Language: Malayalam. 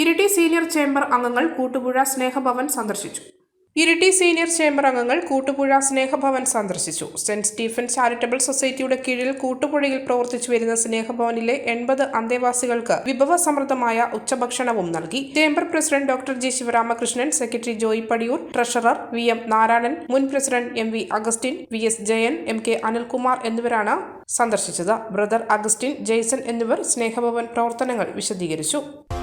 ഇരിട്ടി സീനിയർ ചേംബർ അംഗങ്ങൾ കൂട്ടുപുഴ സ്നേഹഭവൻ സന്ദർശിച്ചു. ഇരിട്ടി സീനിയർ ചേംബർ അംഗങ്ങൾ കൂട്ടുപുഴ സ്നേഹഭവൻ സന്ദർശിച്ചു. സെന്റ് സ്റ്റീഫൻ ചാരിറ്റബിൾ സൊസൈറ്റിയുടെ കീഴിൽ കൂട്ടുപുഴയിൽ പ്രവർത്തിച്ചു വരുന്ന സ്നേഹഭവനിലെ എൺപത് അന്തേവാസികൾക്ക് വിഭവസമൃദ്ധമായ ഉച്ചഭക്ഷണവും നൽകി. Chamber president doctor G Sivaramakrishnan secretary Joy Padiyoor treasurer V M Narayanan മുൻ president M V Augustine V S Jayan M K Anilkumar എന്നിവരാണ് സന്ദർശിച്ചത്. ബ്രദർ അഗസ്റ്റിൻ ജെയ്സൺ എന്നിവർ സ്നേഹഭവൻ പ്രവർത്തനങ്ങൾ വിശദീകരിച്ചു.